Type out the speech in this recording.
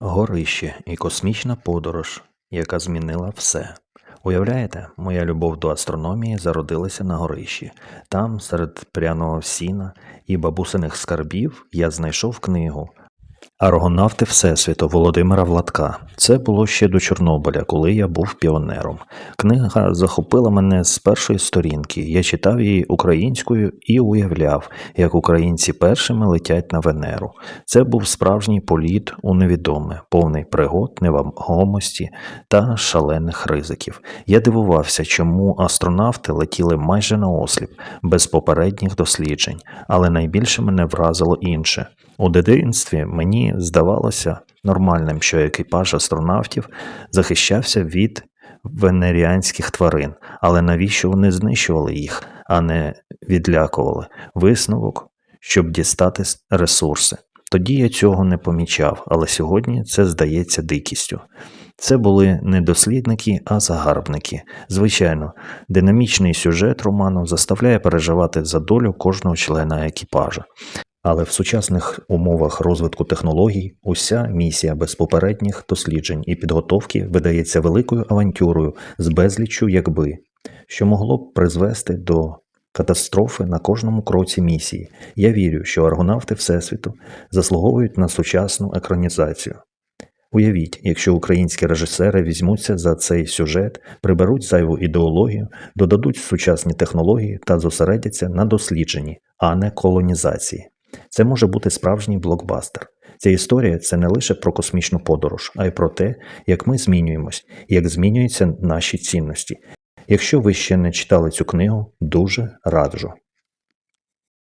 Горище і космічна подорож, яка змінила все. Уявляєте, моя любов до астрономії зародилася на горищі. Там, серед пряного сіна і бабусиних скарбів, я знайшов книгу Аргонавти Всесвіту Володимира Владка. Це було ще до Чорнобиля, коли я був піонером. Книга захопила мене з першої сторінки. Я читав її українською і уявляв, як українці першими летять на Венеру. Це був справжній політ у невідоме, повний пригод, невагомості та шалених ризиків. Я дивувався, чому астронавти летіли майже наосліп, без попередніх досліджень, але найбільше мене вразило інше. У дитинстві мені здавалося нормальним, що екіпаж астронавтів захищався від венеріанських тварин, але навіщо вони знищували їх, а не відлякували? Висновок, щоб дістати ресурси. Тоді я цього не помічав, але сьогодні це здається дикістю. Це були не дослідники, а загарбники. Звичайно, динамічний сюжет роману заставляє переживати за долю кожного члена екіпажа. Але в сучасних умовах розвитку технологій уся місія без попередніх досліджень і підготовки видається великою авантюрою з безліччю якби, що могло б призвести до катастрофи на кожному кроці місії. Я вірю, що аргонавти Всесвіту заслуговують на сучасну екранізацію. Уявіть, якщо українські режисери візьмуться за цей сюжет, приберуть зайву ідеологію, додадуть сучасні технології та зосередяться на дослідженні, а не колонізації. Це може бути справжній блокбастер. Ця історія це не лише про космічну подорож, а й про те, як ми змінюємось, як змінюються наші цінності. Якщо ви ще не читали цю книгу, дуже раджу.